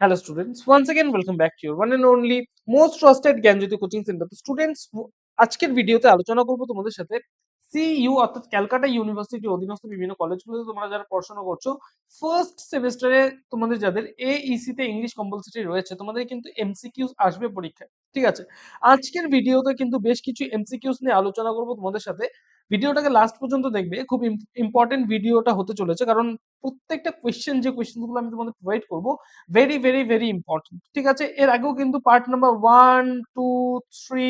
Hello students, once again welcome back to your one and only most trusted Gyanjyoti coaching centre তো students আজকের ভিডিওতে আলোচনা করব তোমাদের সাথে সিইউ অর্থাৎ ক্যালকাটা ইউনিভার্সিটি অধীনস্থ বিভিন্ন কলেজগুলোতে তোমরা যারা পড়াশোনা করছ ফার্স্ট সেমিস্টারে তোমাদের যাদের এইসি তে ইংলিশ কম্পালসরি রয়েছে তোমাদের কিন্তু এমসিকিউস আসবে পরীক্ষায় ঠিক আছে? আজকের ভিডিওতে কিন্তু বেশ কিছু এমসিকিউস নিয়ে আলোচনা করব তোমাদের সাথে। ভিডিওটাকে লাস্ট পর্যন্ত দেখবে, খুব ইম্পর্টেন্ট ভিডিওটা হতে চলেছে। কারণ প্রত্যেকটা কোয়েশ্চেন যে কোয়েশ্চেনগুলো আমি তোমাদের প্রোভাইড করব ভেরি ভেরি ভেরি ইম্পর্টেন্ট ঠিক আছে? এর আগেও কিন্তু part number one two three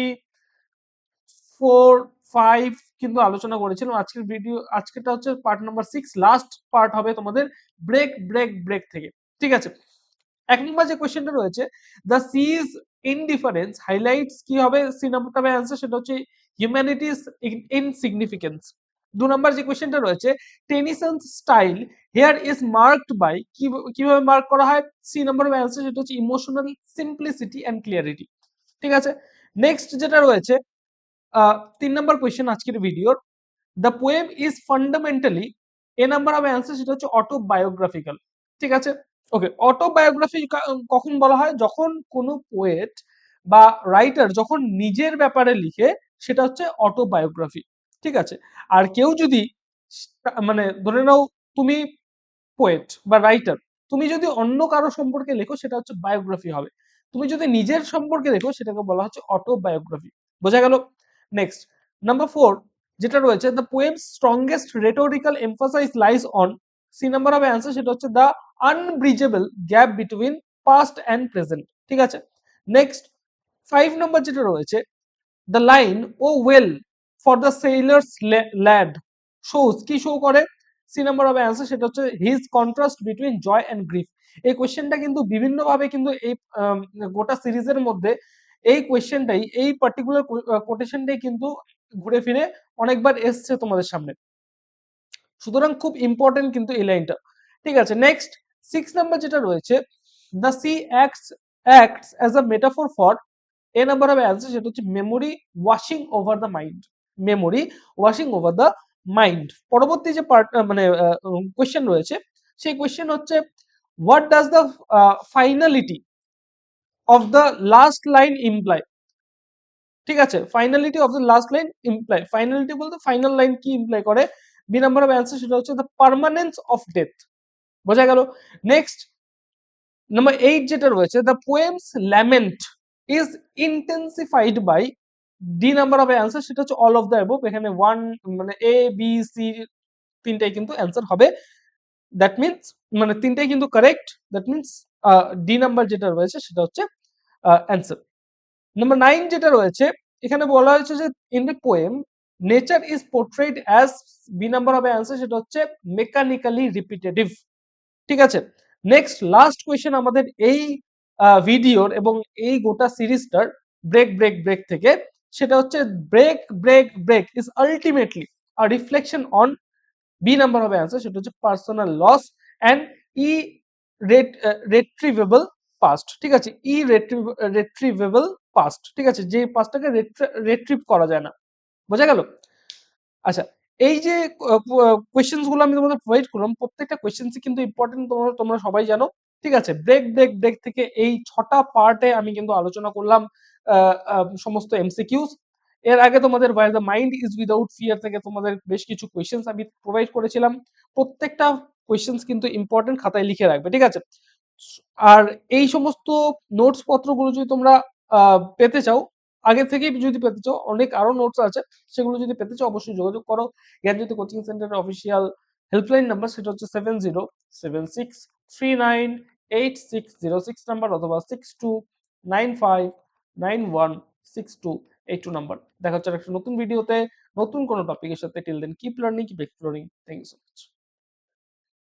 four five কিন্তু আলোচনা করেছিলাম। আজকের ভিডিও আজকেরটা হচ্ছে part number six last part হবে তোমাদের ব্রেক ব্রেক ব্রেক থেকে, ঠিক আছে? এক নম্বর যে কোয়েশ্চেনটা রয়েছে দ্য সিজ ইনডিফারেন্স হাইলাইটস কি হবে? সি নাম্বারটা হবে সেটা হচ্ছে হিউম্যানিটিস ইনসিগনিফিকেন্স দু নম্বর যে কোয়েশ্চেনটা রয়েছে Tennyson's style here is marked by কীভাবে মার্ক করা হয়? সি নাম্বার অ্যান্সার সেটা হচ্ছে ইমোশনাল সিম্পলিসিটি অ্যান্ড ক্লিয়ারিটি ঠিক আছে? নেক্সট যেটা রয়েছে তিন নম্বর কোয়েশ্চেন আজকের ভিডিওর the poem is fundamentally A number of answer সেটা হচ্ছে অটোবায়োগ্রাফিক্যাল ঠিক আছে? ওকে অটোবায়োগ্রাফি কখন বলা হয়? যখন কোনো পোয়েট বা রাইটার যখন নিজের ব্যাপারে লিখে সেটা হচ্ছে অটোবায়োগ্রাফি ঠিক আছে? আর কেউ যদি মানে ধরে নাও তুমি পোয়েট বা রাইটার তুমি যদি অন্য কারও সম্পর্কে লেখো সেটা হচ্ছে বায়োগ্রাফি হবে। তুমি যদি নিজের সম্পর্কে লেখো সেটাকে বলা হচ্ছে অটোবায়োগ্রাফি বোঝা গেল? নেক্সট নাম্বার ফোর যেটা রয়েছে the poem strongest rhetorical emphasise lies on C number of answer সেটা হচ্ছে the unbridgeable gap between past and present ঠিক আছে? নেক্সট ফাইভ নাম্বার যেটা রয়েছে the line O well for the sailor's lad shows কি show করে? C number of answer সেটা হচ্ছে his contrast between joy and grief এই কোয়েশ্চেনটা কিন্তু বিভিন্নভাবে কিন্তু এই গোটা সিরিজের মধ্যে এই কোয়েশ্চেনটাই এই পার্টিকুলার কোটেশনটাই কিন্তু ঘুরে ফিরে অনেকবার এসছে তোমাদের সামনে। সুতরাং খুব ইম্পর্টেন্ট কিন্তু এই লাইনটা ঠিক আছে নেক্সট সিক্স নাম্বার যেটা রয়েছে the sea acts acts as a metaphor for A number of answer সেটা হচ্ছে memory washing over the mind memory washing over the mind পরবর্তী যে পার্ট মানে কোয়েশ্চেন রয়েছে, সেই কোয়েশ্চেন হচ্ছে what does the finality of the last line imply ঠিক আছে finality of the last line imply finality বলতে ফাইনাল লাইন কি ইমপ্লাই করে? বি নাম্বার অফ অ্যান্সার সেটা হচ্ছে দ্য পারমানেন্স অফ ডেথ বোঝা গেল? নেক্সট নাম্বার এইট যেটা রয়েছে the poem's lament is intensified by D number of answer সেটা হচ্ছে অল অফ দ্য অ্যাবভ এখানে ওয়ান মানে এ বি সি তিনটাই কিন্তু অ্যান্সার হবে। দ্যাট মিনস মানে তিনটাই কিন্তু correct that means D number যেটা রয়েছে সেটা হচ্ছে অ্যান্সার নাম্বার নাইন যেটা রয়েছে, এখানে বলা হয়েছে যে in the poem nature is portrayed as B number of answer সেটা হচ্ছে মেকানিক্যালি রিপিটেটিভ ঠিক আছে? নেক্সট লাস্ট কোয়েশ্চেন আমাদের এই ভিডিওর এবং এই গোটা সিরিজটার ব্রেক ব্রেক ব্রেক থেকে সেটা হচ্ছে break break break is ultimately a reflection on B number হবে অ্যান্সার সেটা হচ্ছে personal loss and irretrievable past ঠিক আছে? ই রেট্রিভেবল পাস্ট ঠিক আছে? যে পাস্টটাকে রেট্রিভ করা যায় না। বোঝা গেল? আচ্ছা এই যে কোয়েশ্চেন্সগুলো আমি তোমাদের প্রোভাইড করলাম, প্রত্যেকটা কোয়েশ্চেন্স কিন্তু ইম্পর্টেন্ট তোমরা তোমরা সবাই জানো। ঠিক আছে? ব্রেক ব্রেক ব্রেক থেকে এই ছটা পার্টে আমি কিন্তু আলোচনা করলাম সমস্ত এমসিকিউস এর আগে তোমাদের where the mind is without fear থেকে তোমাদের বেশ কিছু কোয়েশ্চেন্স আমি প্রোভাইড করেছিলাম। প্রত্যেকটা কোয়েশ্চেন্স কিন্তু ইম্পর্টেন্ট খাতায় লিখে রাখবে, ঠিক আছে? আর এই সমস্ত নোটস পত্রগুলো যদি তোমরা পেতে চাও, আগে থেকেই যদি পেতে চাও, অনেক আরও নোটস আছে, সেগুলো যদি পেতে চাও, অবশ্যই যোগাযোগ করো। জ্ঞানজ্যোতি কোচিং সেন্টারের অফিসিয়াল হেল্পলাইন নাম্বার সেটা হচ্ছে seven zero seven six three nine eight six zero six number অথবা six two nine five nine one six two eight two number দেখা হচ্ছে একটা নতুন ভিডিওতে নতুন কোনো টপিকের সাথে। Till then keep learning keep exploring thank you so much